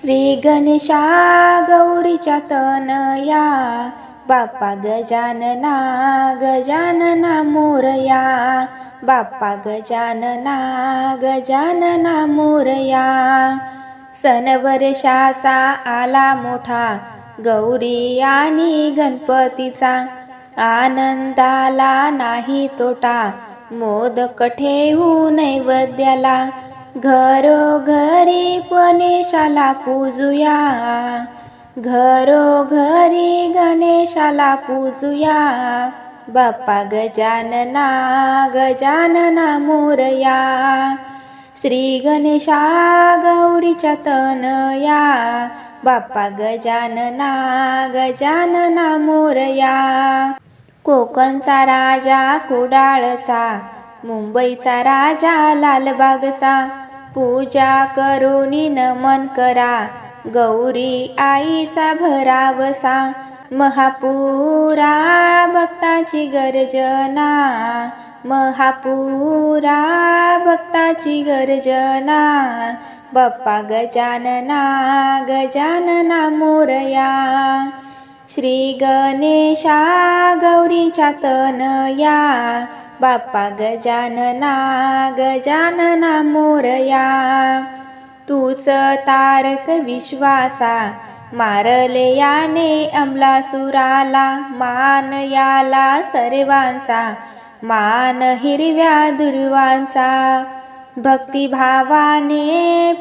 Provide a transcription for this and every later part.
श्री गणेशा गौरीच्या तनया बाप्पा गजानना गजानना मोरया. बाप्पा गजानना गजानना मोरया. सण आला मोठा. गौरी आणि गणपतीचा. आनंदाला नाही तोटा. मोदक ठेवू नैवेद्याला. घरोघरी गणेशाला पूजूया. घरोघरी गणेशाला पूजूया. बाप्पा गजानना गजानना मोरया. श्री गणेशा गौरीच्या तनया. बाप्पा गजानना गजानना मोरया. कोकणचा राजा कुडाळचा. मुंबईचा राजा लालबागचा. पूजा करुणी नमन करा. गौरी आईचा भरावसा महापुरा भक्ताची गर्जना. महापुरा भक्ताची गर्जना. बाप्पा गजानना गजानना मोरया. श्री गणेशा गौरीच्या तनया. बाप्पा गजानना गजानना मोरया. तूच तारक विश्वाचा मारले याने अमलासुराला मान याला सर्वांचा मान हिरव्या दुर्वांचा. भक्तिभावाने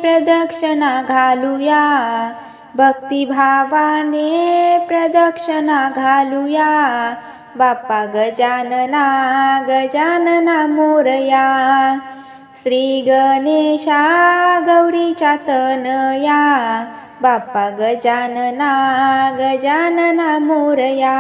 प्रदक्षिणा घालूया भक्तिभावाने प्रदक्षिणा घालूया. बाप्पा गजानना गजानना मोरया श्री गणेशा गौरीच्या तनया बाप्पा गजानना गजानना मोरया.